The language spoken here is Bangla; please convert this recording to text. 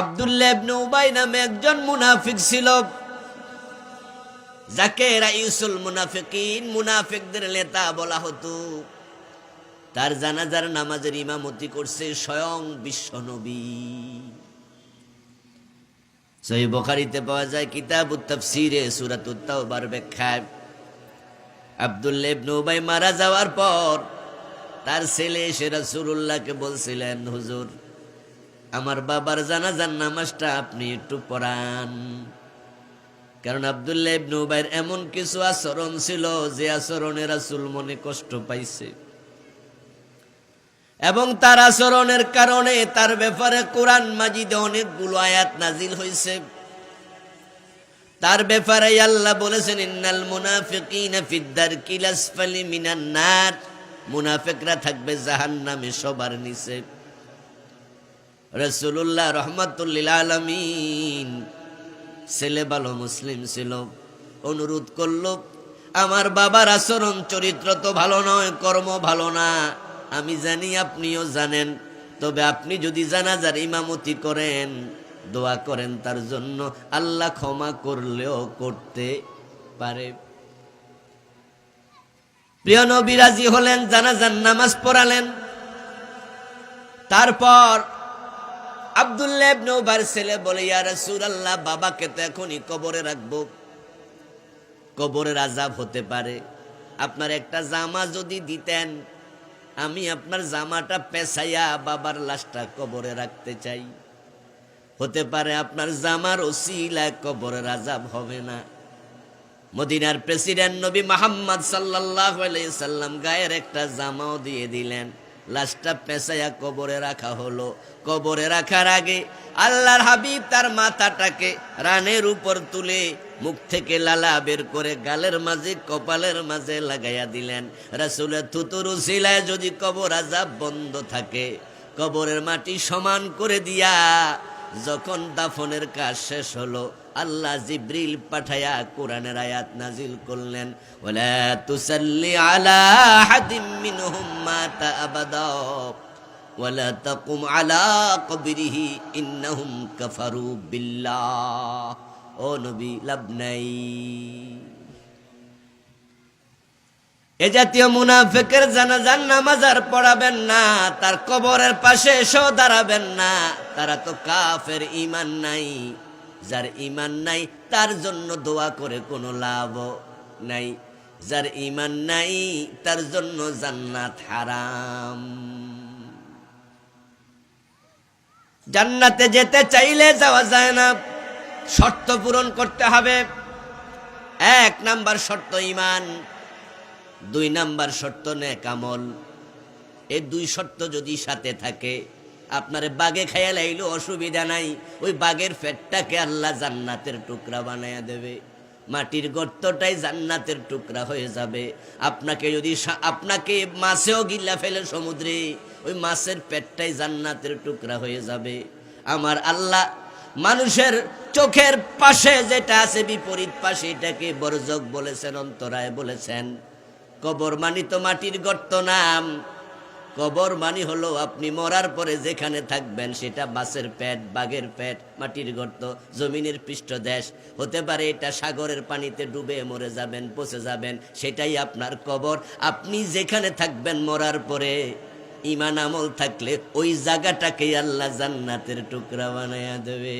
আবদুল্লাহ উবাই নামে একজন মুনাফিক ছিল। যাকে রাইসুল মুনাফিকিন, মুনাফিকদের নেতা বলা হতো। তার জানাজার নামাজের ইমামতি করছে স্বয়ং বিশ্বনবী সহি বখারিতে পাওয়া যায় কিতাব তাফসিরে সূরাত তাওবার ব্যাখ্যায় আব্দুল্লাহ ইবনে উবাই মারা যাওয়ার পর তার ছেলে এসে রাসূলুল্লাহকে বলছিলেন, হুজুর বাবার জানাজার নামাজটা আপনি একটু পড়ান। কারণ আবদুল্লাহ ইবনে উবাইর এমন কিছু আচরণ ছিল যে আচরণে রাসূল মনে কষ্ট পাইছে। এবং তার আচরণের কারণে তার ব্যাপারে কোরআন মাজিদে অনেকগুলো আয়াত নাজিল হয়েছে তার ব্যাপারে আল্লাহ বলেছেন, ইন্নাল মুনাফিকিনা ফিদ্দার কিলাসফালি মিনান নার। মুনাফিকরা থাকবে জাহান্নামে সবার নিচে। রসুল্লাহ রহমতুল্লিল আলমিন। ছেলে ভালো মুসলিম ছিল, অনুরোধ করল, আমার বাবার আচরণ, চরিত্র তো ভালো নয়, কর্ম ভালো না। আমি জানি আপনিও জানেন, তবে আপনি যদি জানা জানাজার ইমামতি করেন, দোয়া করেন তার জন্য, আল্লাহ ক্ষমা করলেও করতে পারে। প্রিয় নবিরাজি হলেন, জানাজার নামাজ পড়ালেন। তারপর আবদুল্লাহ ইবনে উবার ছেলে বলে, ইয়া রাসূলুল্লাহ, বাবাকে তো এখনই কবরে রাখব। কবরের আজাব হতে পারে। আপনার একটা জামা যদি দিতেন, আমি আপনার জামাটা পেছাইয়া বাবার লাশটা কবরে রাখতে চাই। হতে পারে আপনার জামার ওসিলায় কবরের আজাব হবে না। মদিনার প্রেসিডেন্ট নবী মোহাম্মদ আলাইহি সাল্লাম গায়ের একটা জামাও দিয়ে দিলেন। লাশটা পেঁচাইয়া কবরে রাখা হলো। কবরে রাখার আগে আল্লাহর হাবিব তার মাথাটাকে রানের উপর তুলে মুখ থেকে লালা বের করে গালের মাঝে, কপালের মাঝে লাগাইয়া দিলেন। রাসুলের থুতুরু শিলায় যদি কবর আজাব বন্ধ থাকে, কবরের মাটি সমান করে দিয়া যখন দাফনের কাজ শেষ হলো, আল্লাহ জিব্রিল পাঠায়া কোরআনের আয়াত নাজিল করলেন। ওলা তুসাল্লি আলা হাদিম মিনহুম মাতা আবাদা। ওয়ালা তাকুম আলা কবরিহি ইন্নাহুম কাফারু বিল্লাহ। ও নবী লাভ নাই এ জাতীয় মুনাফেকের জানাজান নামাজ পড়াবেন না, তার কবরের পাশে এসেও দাঁড়াবেন না। তারা তো কাফের ইমান নাই। যার ইমান নাই, তার জন্য দোয়া করে কোনো লাভ নাই। যার ইমান নাই, তার জন্য জান্নাত হারাম। জান্নাতে যেতে চাইলে যাওয়া যায় না। শর্ত পূরণ করতে হবে। এক নাম্বার শর্ত ইমান দুই নাম্বার শর্ত নেক আমল। এই দুই শর্ত যদি সাথে থাকে, আপনারে বাগে খাইয়া লাইলো, অসুবিধা নাই। ওই বাগের ফেটটাকে আল্লাহ জান্নাতের টুকরা বানায়া দেবে। মাটির গর্তটাই জান্নাতের টুকরা হয়ে যাবে। আপনাকে যদি আপনাকে মাছেও গিল্লা ফেলে সমুদ্রে, ওই মাছের পেটটাই জান্নাতের টুকরা হয়ে যাবে। আমার আল্লাহ মানুষের চোখের পাশে যেটা আছে বিপরীত পাশে এটাকে বরজক বলেছেন, অন্তরায় বলেছেন। কবর মানি তো মাটির গর্ত নাম। কবর মানি হলো আপনি মরার পরে যেখানে থাকবেন, সেটা বাসের পেট, বাঘের পেট, মাটির গর্ত, জমিনের পৃষ্ঠদেশ। হতে পারে এটা সাগরের পানিতে ডুবে মরে যাবেন, পচে যাবেন, সেটাই আপনার কবর। আপনি যেখানে থাকবেন মরার পরে, ইমান আমল থাকলে ওই জায়গাটাকে আল্লাহ জান্নাতের টুকরা বানায়া দেবে।